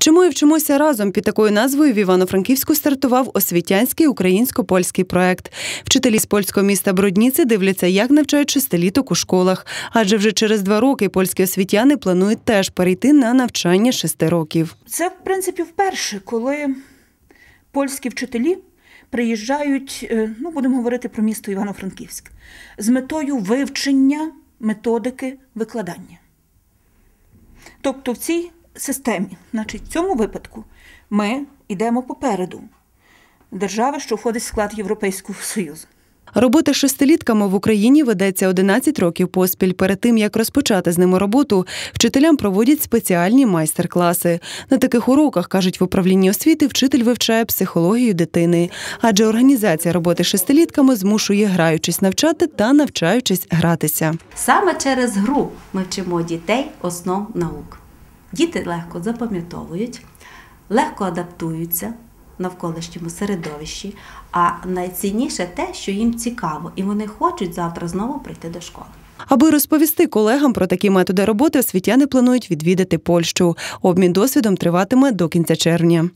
Вчимо і вчимося разом. Під такою назвою в Івано-Франківську стартував освітянський українсько-польський проект. Вчителі з польського міста Бродніці дивляться, як навчають шестиліток у школах. Адже вже через два роки польські освітяни планують теж перейти на навчання шести років. Це, в принципі, вперше, коли польські вчителі приїжджають, е, ну будемо говорити про місто Івано-Франківськ, з метою вивчення методики викладання. Тобто в цій системі, значить, в цьому випадку ми йдемо попереду держави, що входить в склад Європейського Союзу. Робота з шестилітками в Україні ведеться 11 років поспіль. Перед тим як розпочати з ними роботу, вчителям проводять спеціальні майстер-класи. На таких уроках кажуть в управлінні освіти, вчитель вивчає психологію дитини, адже організація роботи з шестилітками змушує граючись навчати та навчаючись гратися. Саме через гру ми вчимо дітей основ наук. Діти легко запам'ятовують, легко адаптуються навколишньому середовищі, а найцінніше те, що їм цікаво, і вони хочуть завтра знову прийти до школи. Аби розповісти колегам про такі методи роботи, освітяни планують відвідати Польщу. Обмін досвідом триватиме до кінця червня.